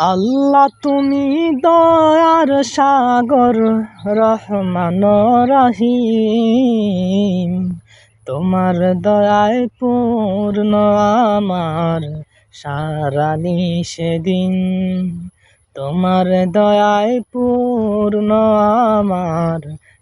আল্লাহ তুমি দয়ার সাগর, রহমান রহিম। তোমার দয়ায় পূর্ণ আমার সারা সেদিন তোমার দয়ায় পূর্ণ আমার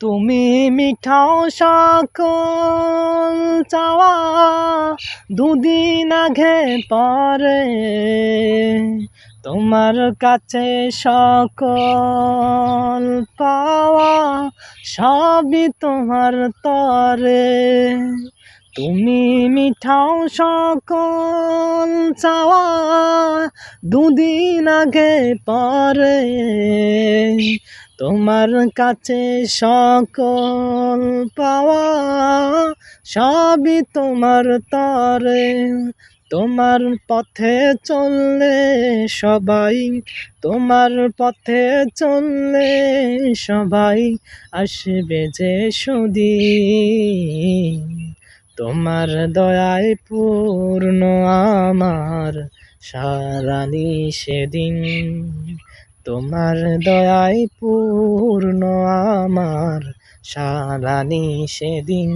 তুমি মিঠাও সকল চাওয়া দুদিন আগে পরে। তোমার কাছে সকল পাওয়া সবই তোমার তরে। তুমি মিঠাও সকল চাওয়া দুদিন আগে পরে। তোমার কাছে সকল পাওয়া সবই তোমার তরে। তোমার পথে চললে সবাই, তোমার পথে চললে সবাই আসবে যে সুদি তোমার দয়ায় পূর্ণ আমার সারানি সেদিন তোমার দয়ায় পূর্ণ আমার সারানি সেদিন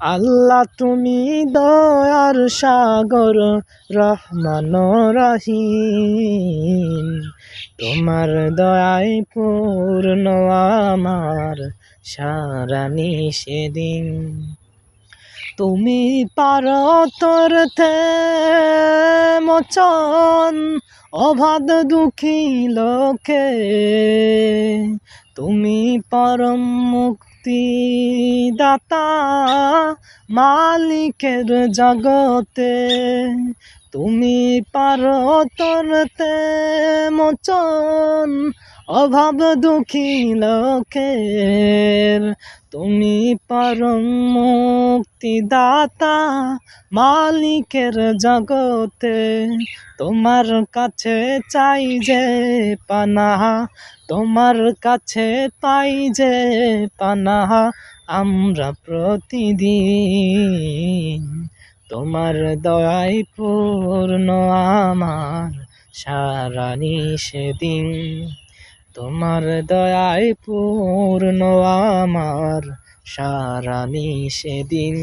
আল্লাহ, তুমি দয়ার সাগর, রহমান রহিম। তোমার দয়ায় পূর্ণ আমার সারানি সেদিন তুমি পার তোরতে মোচন অবাধ দুঃখী লোকে। তুমি পরম মুক্তি দাতা মালিকের জগতে। তুমি পারো তোরতে মোচন অভাব দুঃখী লোকের। তুমি পরম মুক্তিদাতা মালিকের জগতে। তোমার কাছে চাই যে পানাহা, তোমার কাছে পাই যে পানাহা, আমরা প্রতিদিন। তোমার দয়াই পূর্ণ আমার সারানি সেদিন তোমার দয়াই পূর্ণ আমার সারানি সেদিন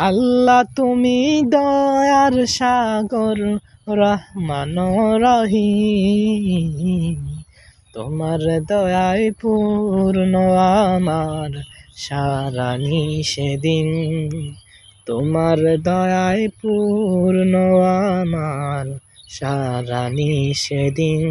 আল্লাহ, তুমি দয়ার সাগর, রহমান রহিম। তোমার দয়াই পূর্ণ আমার সারানি সেদিন তোমার দয়ায় পূর্ণ আমার সারানি সেদিন